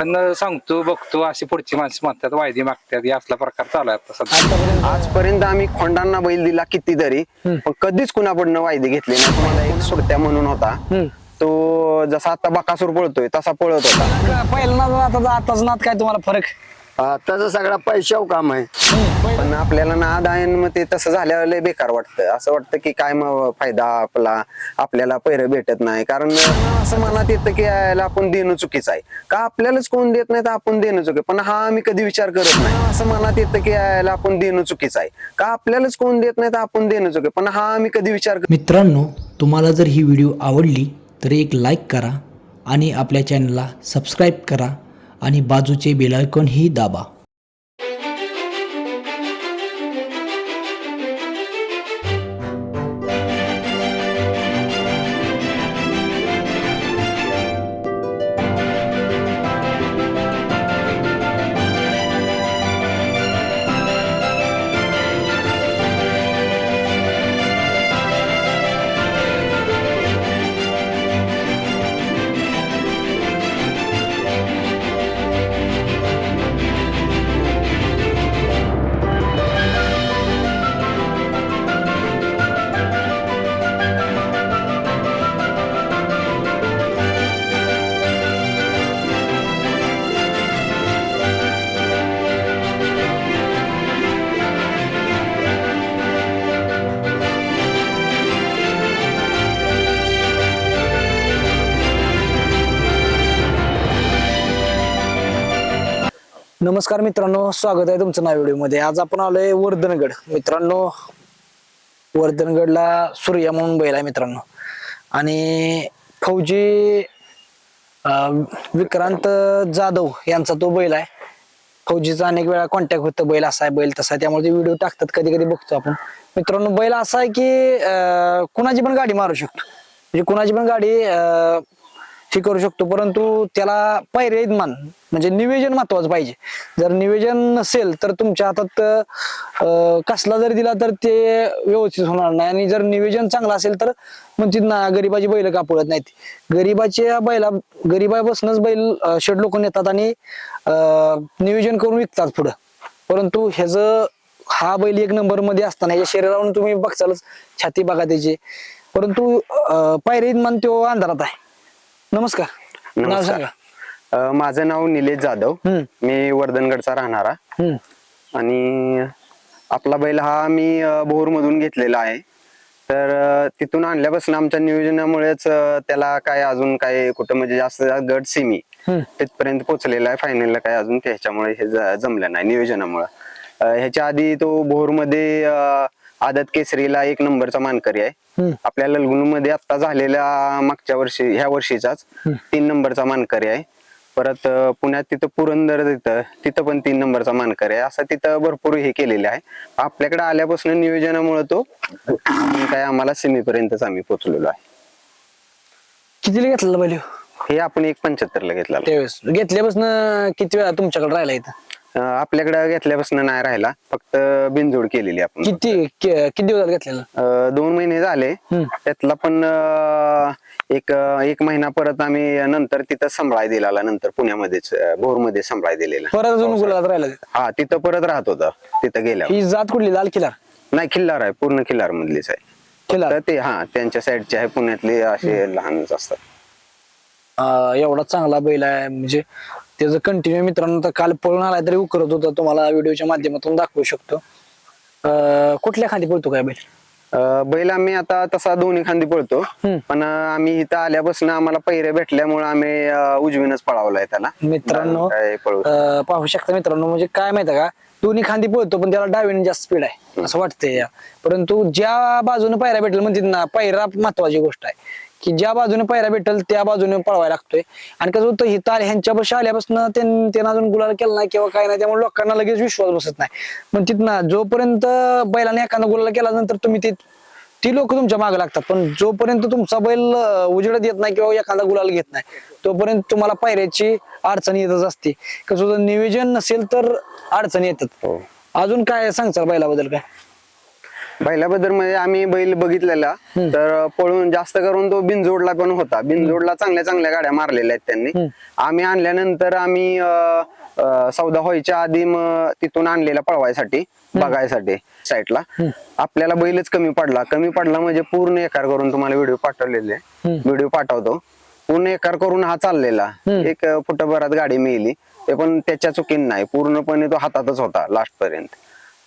पण सांगतो बघतो अशी पुढची माणसं म्हणतात वायदी मागतात. हे असला प्रकार चालू आहे आता सध्या. आजपर्यंत आम्ही खोंडांना बैल दिला कितीतरी पण कधीच कुणाकडनं वायदे घेतले नाही. तुम्हाला एक सुरत्या म्हणून होता. तो जसा आता बकासूर पळतोय तसा पळत होता. पहिला नाद आता आताच नाद काय तुम्हाला फरक? आताचा सगळा पैशाव काम आहे. पण आपल्याला ना आहे मग ते तसं झाल्यावर लय बेकार वाटतं. असं वाटतं की काय मग फायदा आपला आपल्याला पैर भेटत नाही. कारण असं मनात येतं की यायला आपण देणं चुकीचं आहे. का आपल्यालाच कोण देत नाही तर आपण देणं चुकी पण हा आम्ही कधी विचार करत नाही. असं मनात येतं की यायला आपण देणं चुकीचं आहे. का आपल्यालाच कोण देत नाही तर आपण देणं चुकी पण हा आम्ही कधी विचार करत मित्रांनो तुम्हाला जर ही व्हिडिओ आवडली तर एक लाईक करा आणि आपल्या चॅनलला सबस्क्राईब करा. आणि बाजूचे बेलायकॉनही दाबा. नमस्कार मित्रांनो स्वागत आहे तुमचं नाव व्हिडिओमध्ये. आज आपण आलोय वर्धनगड. मित्रांनो वर्धनगडला सूर्या म्हणून बैल आहे मित्रांनो. आणि फौजी विक्रांत जाधव यांचा तो बैल आहे. फौजीचा अनेक वेळा कॉन्टॅक्ट होतं बैल असा आहे बैल तसा आहे. त्यामुळे ते व्हिडिओ टाकतात कधी कधी बघतो आपण. मित्रांनो बैल असा आहे की कुणाची पण गाडी मारू शकतो. म्हणजे कुणाची पण गाडी हे करू शकतो. परंतु त्याला पायरे मान. म्हणजे निवेदन महत्वाचं पाहिजे. जर निवेदन नसेल तर तुमच्या हातात कसला जरी दिला तर ते व्यवस्थित होणार नाही. आणि जर निवेदन चांगलं असेल तर म्हणतात ना गरीबाची बैल का पळत नाहीत. गरीबाच्या बैला गरीबापासूनच बैल शेड लोक नेतात आणि नियोजन करून विकतात पुढं. परंतु ह्याच हा बैल एक नंबरमध्ये असताना याच्या शरीरावरून तुम्ही बघतालच छाती बघा त्याची. परंतु अं, पायरे मान तो अंधारात आहे. नमस्कार. नाव नमस्कार. सांगा. अं, माझं नाव निलेश जाधव. हम्म. मी वर्धनगडचा राहणारा. हम्म. आणि आपला बैल हा मी भोर मधून घेतलेला आहे. तर अ, तिथून आणल्यापासून आमच्या नियोजनामुळेच अ, त्याला काय अजून काय कुठं म्हणजे जास्त गट सेमी हम्म. तिथपर्यंत पोहोचलेला आहे. फायनलला काय अजून त्याच्यामुळे हे ज- जमलं नाही नियोजनामुळे. ह्याच्या आधी तो भोरमध्ये आदत केसरीला एक नंबरचा मानकरी आहे. आपल्या ललगुणमध्ये आता झालेल्या मागच्या वर्षी ह्या वर्षीचाच तीन नंबरचा मानकरी आहे. परत पुण्यात तिथं पुरंदर तिथं तिथं पण तीन नंबरचा मानकरी आहे. असं तिथं भरपूर हे केलेले आहे. आपल्याकडे आल्यापासून नियोजनामुळे तो काय आम्हाला सीमेपर्यंतच आम्ही पोहोचलेलो आहे. कितीला घेतलेला बैल? हे आपण एक पंच्याहत्तर ला घेतला त्यावेळेस. घेतल्यापासून किती वेळा तुमच्याकडे राहिला इथं? अं, आपल्याकडे घेतल्यापासून नाही राहिला. फक्त बिनजोड केलेली आपण किती कि- किती दिवसात घेतलेला? अं, दोन महिने झाले. हम्म. त्यातला पण अं, एक एक महिना परत आम्ही नंतर तिथं संभळाय दिला नंतर पुण्यामध्येच भोरमध्ये संभळाय दिलेला. परत अजून गुलाबात राहिला. हा तिथं परत राहत होता तिथं गेल्यावर. ही जात कुठली? लाल किल्ला नाही खिल्लार आहे पूर्ण खिल्लार मधलीच आहे. खिल्लार. तर ते हा त्यांच्या साईडचे आहे पुण्यातले असे लहानच असतात. अं, एवढा चांगला बैल आहे म्हणजे त्याचं कंटिन्यू मित्रांनो आता काल पळून आलाय तरी उकरत होता. तुम्हाला व्हिडिओच्या माध्यमातून दाखवू शकतो. अं, कुठल्या खाली पळतो काय बैल? अं, बैल आम्ही आता तसा दोन्ही खांदी पळतो. हम्म. पण अं, आम्ही इथं आल्यापासून आम्हाला पैरे भेटल्यामुळे आम्ही अं, उजवीनच पळावलाय त्याला. मित्रांनो काय पळू अं, पाहू शकता मित्रांनो म्हणजे काय माहिती का? दोन्ही खांदी पळतो पण त्याला डावीने जास्त स्पीड आहे असं वाटतंय. या परंतु ज्या बाजूने पायऱ्या भेटेल म्हणजे ना पायरा महत्वाची गोष्ट आहे. की ज्या बाजूने पायऱ्या भेटेल त्या बाजूने पळवायला लागतोय. आणि कसं होतं हितार ह्यांच्या बशी आल्यापासून त्यां- त्यांना अजून गुलाल केला नाही किंवा काय नाही त्यामुळे लोकांना लगेच विश्वास बसत नाही. पण तिथनं जोपर्यंत बैलाने एखादा गुलाल केला नंतर तुम्ही ते ती लोक तुमच्या मागे लागतात. पण जोपर्यंत तुमचा बैल उजेडात येत नाही किंवा एखादा गुलाल घेत नाही तोपर्यंत तुम्हाला पायऱ्याची अडचण येतच असते. कसं होतं नियोजन नसेल तर अडचणी येतात. हो. अजून काय सांगचाल बैलाबद्दल काय? बैलाबद्दल म्हणजे आम्ही बैल बघितलेला. तर पळून जास्त करून तो बिनजोडला पण होता. बिनजोडला चांगल्या चांगल्या गाड्या मारलेल्या आहेत त्यांनी. आम्ही आणल्यानंतर आम्ही सौदा व्हायच्या आधी मग तिथून आणलेला पळवायसाठी बघायसाठी साईडला आपल्याला बैलच कमी पडला. कमी पडला म्हणजे पूर्ण एकार करून तुम्हाला व्हिडिओ पाठवलेले. व्हिडिओ पाठवतो. पूर्ण एकार करून हा चाललेला. एक फुटभरात गाडी मिळली ते पण त्याच्या चुकीन नाही. पूर्णपणे तो हातातच होता लास्ट पर्यंत.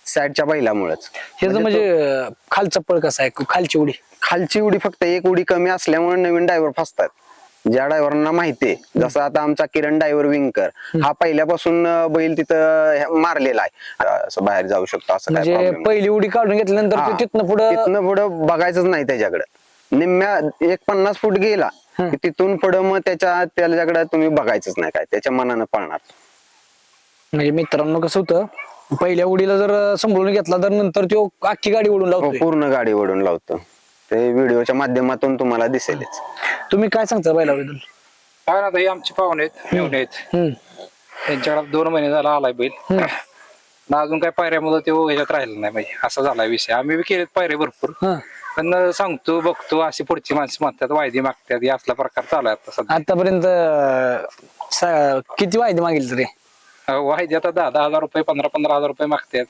साईडच्या बैलामुळेच. ह्याचं म्हणजे अं, खालचा पळ कसा आहे? खालची उडी? खालची उडी फक्त एक उडी कमी असल्यामुळे नवीन ड्रायव्हर फसतात. ज्या ड्रायव्हरांना माहितीये जसं आता आमचा किरण ड्रायव्हर विंकर हा पहिल्यापासून बैल तिथं मारलेला आहे. असं बाहेर जाऊ शकतो असं काय म्हणजे. पहिली उडी काढून घेतल्यानंतर तिथनं पुढं तिथनं पुढं बघायचंच नाही त्याच्याकडे. निम्म्या एक पन्नास फूट गेला तिथून पुढं मग त्याच्या त्याच्याकडे तुम्ही बघायचंच नाही काय त्याच्या मनानं पळणार. म्हणजे मित्रांनो कसं होतं पहिल्या उडीला जर सांभाळून घेतला तर नंतर तो अख्खी गाडी ओढून हो, लावतो पूर्ण गाडी ओढून लावतो. ते व्हिडिओच्या माध्यमातून तुम्हाला दिसेलच. तुम्ही काय सांगता बैलाबद्दल? काय ना आता हे आमचे पाहुणे आहेत मेवणे आहेत. हम्म. त्यांच्याकडे दोन महिने झाला आलाय बैल. ना अजून काय पायऱ्यामध्ये तो ह्याच्यात राहिला नाही म्हणजे असा झालाय विषय. आम्ही बी केलेत पायरे भरपूर. हा. पण सांगतो बघतो अशी पुढची माणसं म्हणतात वायदी मागतात. हे असला प्रकार चालू आहे आता सध्या. आतापर्यंत अं, सा- किती वायदे मागेल तरी? अहो, वायदी आता दहा दहा हजार रुपये पंधरा पंधरा हजार रुपये मागतात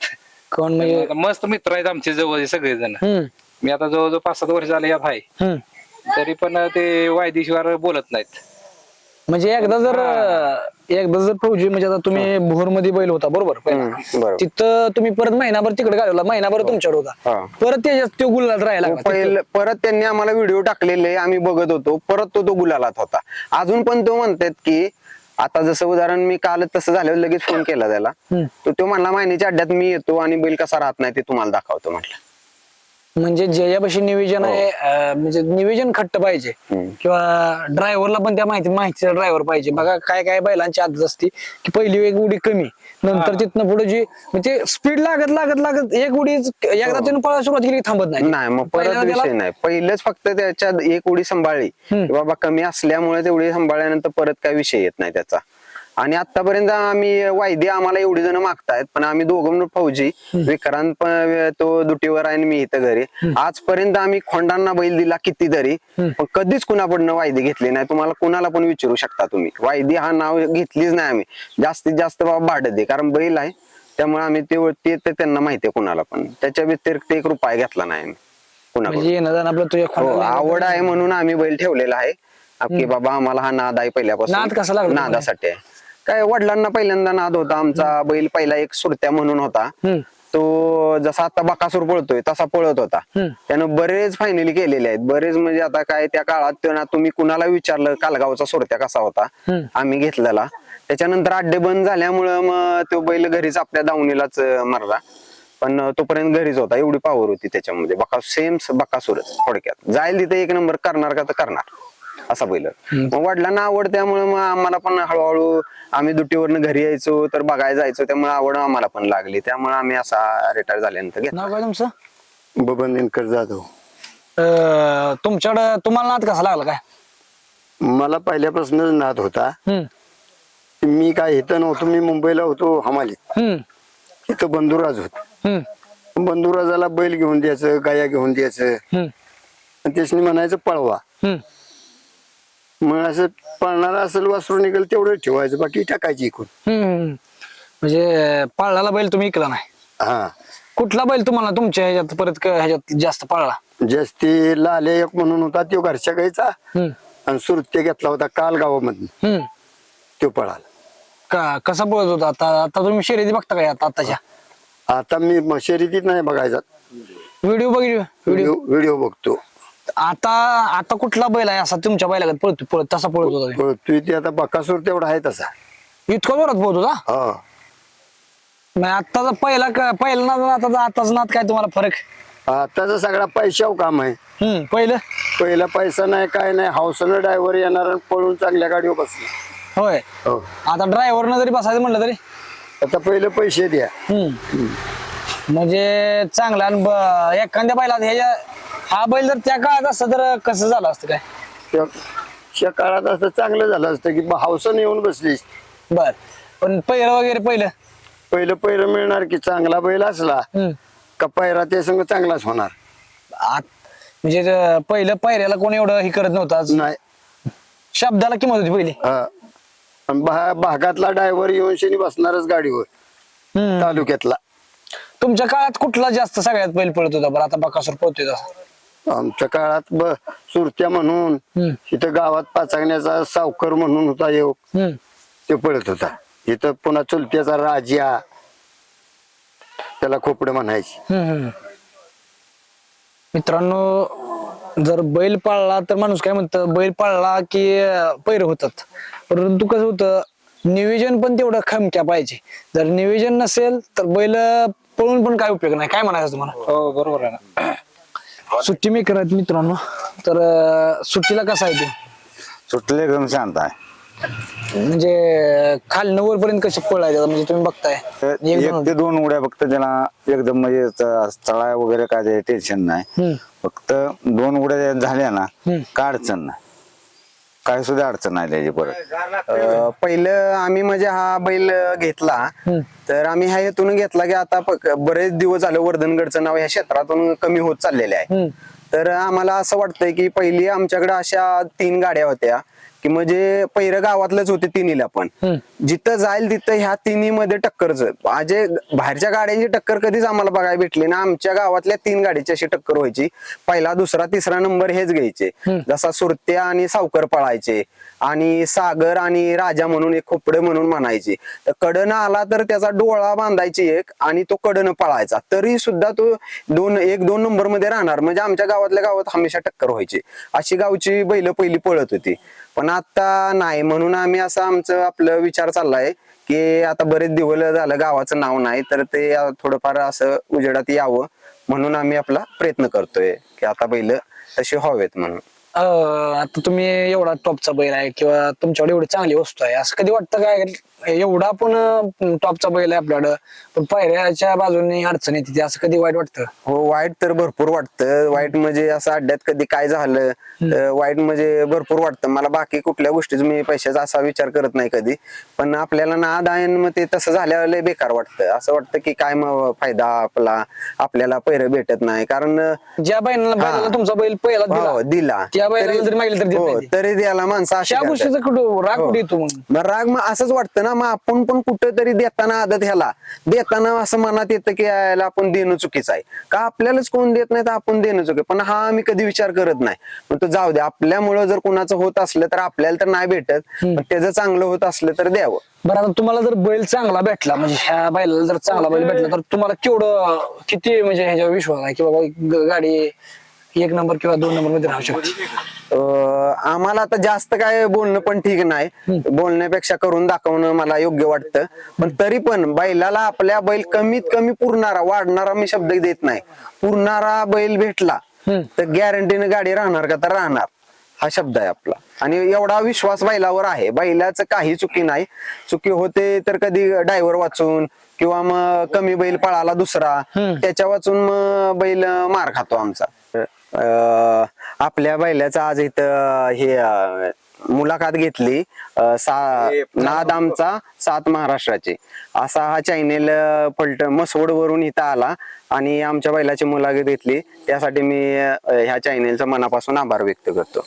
कोण म्हणजे आता मस्त मित्र आहेत आमचे जवळ सगळेजण. हम्म. मी आता जवळजवळ पाच सात वर्ष झाले यात आहे. हम्म. तरी पण ते वायदेशिवाय बोलत नाहीत. म्हणजे एकदा जर एकदा जर फौजी म्हणजे आता तुम्ही भोरमध्ये बैल होता बरोबर? पहिला. हम्म, बरोबर. तिथं तुम्ही परत महिनाभर तिकडे घालवला महिनाभर तुमच्यावर होता. हा. परत त्याच्यात तो गुलाल राहायला लागला. पहिलं परत त्यांनी आम्हाला व्हिडिओ टाकलेले आम्ही बघत होतो. परत तो तो गुलालात होता. अजून पण तो म्हणतात की आता जसं उदाहरण मी काल तसं झाल्यावर लगेच फोन केला त्याला. तो तो म्हणला महिन्याच्या अड्ड्यात मी येतो आणि बैल कसा राहत नाही ते तुम्हाला दाखवतो म्हटलं. म्हणजे ज्याच्यापाशी नियोजन आहे अं, म्हणजे नियोजन खट्ट पाहिजे. हम्म. किंवा ड्रायव्हरला पण त्या माहिती माहितीचा ड्रायव्हर पाहिजे. बघा काय काय बैलांची आदत असती की पहिली एक उडी कमी. नंतर तिथनं पुढे जी म्हणजे स्पीड लागत लागत लागत एक उडी एकदा त्यानं पळायला सुरुवात केली की थांबत नाही. नाही मग परत पहिल्यांदा विषय त्याला- नाही. पहिलेच फक्त त्याच्यात एक उडी सांभाळली. की बाबा कमी असल्यामुळे तेवढी सांभाळल्यानंतर परत काय विषय येत नाही त्याचा. आणि आतापर्यंत आम्ही वायदे आम्हाला एवढी जण मागतायत पण आम्ही दोघं फौजी विक्रांत पण तो दुटीवर आहे आणि मी इथं घरी. आजपर्यंत आम्ही खोंडांना बैल दिला कितीतरी पण कधीच कुणाकडनं वायदे घेतले नाही. तुम्हाला कुणाला पण विचारू शकता तुम्ही. वायदे हा नाव घेतलीच नाही आम्ही. जास्तीत जास्त बाबा भाडं दे कारण बैल आहे. त्यामुळे आम्ही ते त्यांना माहिती आहे कुणाला पण. त्याच्या व्यतिरिक्त एक रुपया घेतला नाही आम्ही कुणाकडून. म्हणजे हो आवड आहे म्हणून आम्ही बैल ठेवलेला आहे. की बाबा आम्हाला हा नाद आहे पहिल्यापासून. नाद कसा? नादासाठी आहे. काय वडिलांना पहिल्यांदा नाद होता. आमचा बैल पहिला एक सुरत्या म्हणून होता. तो जसा आता बकासूर पळतोय तसा पळत होता. त्यानं बरेच फायनली केलेले आहेत. बरेच म्हणजे आता काय त्या काळात तुम्ही कुणाला विचारलं कालगावचा सुरत्या कसा होता. आम्ही घेतलेला. त्याच्यानंतर अड्डे बंद झाल्यामुळं मग तो बैल घरीच आपल्या दावणीलाच मारला. पण तोपर्यंत घरीच होता. एवढी पावर होती त्याच्यामध्ये. बका सेम बकासूरच थोडक्यात. जाईल तिथे एक नंबर करणार का तर करणार. असा बैल. मग वडिलांना आवड त्यामुळे मग आम्हाला पण हळूहळू आम्ही दुटीवरनं घरी यायचो तर बघायला जायचो त्यामुळे आवड आम्हाला पण लागली. त्यामुळे आम्ही असा रिटायर झाल्यानंतर घेतला. नाव काय तुमचं? बबन दिनकर जाधव. अं, तुमच्याकडं तुम्हाला नाद कसा लागला काय? मला पहिल्यापासूनच नाद होता. हम्म. मी काय इथं नव्हतो मी मुंबईला होतो हमालीत हम्म. इथं बंधुराज होत. हम्म. बंधुराजाला बैल घेऊन द्यायचं गाया घेऊन द्यायचं. हम्म. आणि त्याच्यानी म्हणायचं पळवा. हम्म. मग असं पळणार असेल वासरू निघेल तेवढं ठेवायचं. बाकी टाकायची इकून. हम्म. म्हणजे पाळला बैल तुम्ही इकला नाही. हा. कुठला बैल तुम्हाला तुमच्या ह्याच्यात परत क- ह्याच्यात जास्त पाळला? जास्ती लाले एक म्हणून होता तो घरच्या गाईचा. हम्म. आणि सुरते घेतला होता काल गावामधून हम्म. तो पळाला. का कसा पळत होता? आता आता तुम्ही शर्यती बघता काय आता आताच्या? आता मी म- शर्यतीत नाही बघायचा. व्हिडिओ बघितले व्हिडिओ व्हिडिओ व्हिडिओ बघतो. आता आता कुठला बैल आहे असा तुमच्या बैलागत पळतो पळत तसा पळत होता तू. ते आता बकासूर तेवढा आहे तसा. इतका जोरात पळत होता? हा. मग आताचा पहिला का- पहिला नाद आणि आताचा आताचा नाद काय तुम्हाला फरक? आताचा सगळा पैशाव काम आहे. हम्म पहिलं? पहिला पैसा नाही काय नाही हाऊसनं ड्रायव्हर येणार आणि पळून चांगल्या गाडीवर बसणार होय. हो. आता ड्रायव्हरनं जरी बसायचं म्हणलं तरी? आता पहिले पैसे द्या. हम्म. म्हणजे चांगला आणि ब- एखाद्या बैला ह्याच्या हा बैल जर त्या काळात असतं तर कसं झालं असतं काय? त्या- त्या काळात असं चांगलं झालं असतं की हाऊसन येऊन बसली. बर. पण पहिलं वगैरे पहिलं? पहिलं पहिलं मिळणार की चांगला बैल असला हम्म. का पायरा ते संग चांगलाच होणार. आत म्हणजे अं, पहिलं पायऱ्याला कोणी एवढं हे करत नव्हतं आज? नाही. शब्दाला किंमत होती पहिली. हा. भा- भागातला ड्रायव्हर येऊन शनी बसणारच गाडीवर. हम्म. तालुक्यातला. तुमच्या काळात कुठला जास्त सगळ्यात बैल पळत होता? बरं आता बकासूर पळतोय तसा. आमच्या काळात ब सुरत्या म्हणून हम्म. इथं गावात पाचागण्याचा सावकर म्हणून होता येऊ हम्म. ते पळत होता. इथं पुन्हा चुलत्याचा राजा त्याला खोपडे म्हणायची. मित्रांनो जर बैल पाळला तर माणूस काय म्हणतं बैल पाळला की पैर होतात. परंतु कसं होतं नियोजन पण तेवढं खमक्या पाहिजे. जर नियोजन नसेल तर बैल पळून पण काय उपयोग नाही. काय म्हणायचं तुम्हाला? हो बरोबर आहे ना. सुट्टी मेकर आहेत मित्रांनो. तर अं, सुट्टीला कसा आहे ते? सुटले एकदम शांत आहे. म्हणजे खालनं वरपर्यंत कसे पळायचं म्हणजे तुम्ही बघताय. तर एक एक दोन- ते दोन उड्या फक्त त्याला एकदम म्हणजे च- चढाय वगैरे काय टेन्शन नाही. हम्म. फक्त दोन उड्या झाल्या ना हम्म. काय अडचण नाही. काय सुद्धा अडचण नाही त्याची परत अं, पहिलं आम्ही म्हणजे हा बैल घेतला. तर आम्ही ह्या हेतून घेतला की आता प- बरेच दिवस झाले वर्धनगडचं नाव ह्या क्षेत्रातून कमी होत चाललेले आहे. तर आम्हाला असं वाटतंय की पहिली आमच्याकडे अशा तीन गाड्या होत्या की म्हणजे पहिलं गावातलंच होते तिन्हीला पण. जिथं जाईल तिथं ह्या तिन्ही मध्ये टक्करच म्हणजे बाहेरच्या गाड्यांची टक्कर कधीच आम्हाला बघायला भेटली ना आमच्या गावातल्या तीन गाडीची अशी टक्कर व्हायची. पहिला दुसरा तिसरा नंबर हेच घ्यायचे. जसा सुरत्या आणि सावकर पळायचे आणि सागर आणि राजा म्हणून एक खोपडे म्हणून म्हणायचे. तर कडनं आला तर त्याचा डोळा बांधायची एक आणि तो कडनं पळायचा. तरी सुद्धा तो दोन एक दोन नंबरमध्ये राहणार. म्हणजे आमच्या गावातल्या गावात हमेशा टक्कर व्हायची. अशी गावची बैल पहिली पळत होती. पण आता नाही. म्हणून आम्ही असं आमचं आपलं विचार चाललाय की आता बरेच दिवस झालं गावाचं नाव नाही तर ते थोडंफार असं उजेडात यावं म्हणून आम्ही आपला प्रयत्न करतोय की आता बैल तशी व्हावेत म्हणून. अं, आता तुम्ही एवढा टॉपचा बैल आहे किंवा तुमच्याकडे एवढी चांगली वस्तू आहे असं कधी वाटतं काय एवढा पण टॉपचा बैल आहे आपल्याकडं पण पायऱ्याच्या बाजूने अडचण येते ते असं कधी वाईट वाटतं? हो वाईट तर भरपूर वाटतं. वाईट म्हणजे असं अड्ड्यात कधी काय झालं वाईट म्हणजे भरपूर वाटतं. मला बाकी कुठल्या गोष्टीच मी पैशाचा असा विचार करत नाही कधी. पण आपल्याला आहे आणि मग ते तसं झाल्यावर लय बेकार वाटतं. असं वाटतं की काय मग फायदा आपला आपल्याला पैर भेटत नाही. कारण ज्या बैलाला बैलाला तुमचा बैल पहिला हो, दिला दिला. त्या बैलाला जरी मागितलं तर देत हो, ते. तरी द्यायला माणसं अशी त्या करतात. गोष्टीचा कुठं राग हो. कुठे येतो मग? मग राग मग असंच वाटतं ना मग आपण पण कुठेतरी देताना आदत ह्याला. देताना असं मनात येतं की याला आपण देणं चुकीचं आहे. का आपल्यालाच कोण देत नाही तर आपण देणं चुकी पण हा आम्ही कधी विचार करत नाही. मग तो जाऊ दे आपल्यामुळं जर कोणाचं होत असलं तर आपल्याला तर नाही भेटत. पण त्याचं चांगलं होत असलं तर द्यावं. बरं आता तुम्हाला जर बैल चांगला भेटला म्हणजे ह्या बैलाला जर चांगला बैल भेटला तर तुम्हाला केवढं किती म्हणजे ह्याच्यावर विश्वास आहे? की बाबा ग- गाडी एक नंबर किंवा दोन नंबरमध्ये राहू शकते. अं, आम्हाला आता जास्त काय बोलणं पण ठीक नाही. बोलण्यापेक्षा करून दाखवणं मला योग्य वाटतं. पण तरी पण बैलाला आपल्या बैल कमीत कमी पुरणारा वाढणारा मी शब्द देत नाही. पुरणारा बैल भेटला तर गॅरंटीने गाडी राहणार का? तर राहणार. हा शब्द आहे आपला. आणि एवढा विश्वास बैलावर आहे. बैलाचं काही चुकी नाही. चुकी होते तर कधी ड्रायव्हर वाचून किंवा मग कमी बैल पळाला दुसरा. त्याच्या वाचून मग बैल मार खातो आमचा. आपल्या बैलाचं आज इथं हे अं, मुलाखत घेतली. अं, सा नाद आमचा सात महाराष्ट्राची. असा हा चॅनेल पलट मसवड वरून इथं आला आणि आमच्या बैलाची मुलाखत घेतली. त्यासाठी मी अं, ह्या चॅनेलचा मनापासून आभार व्यक्त करतो.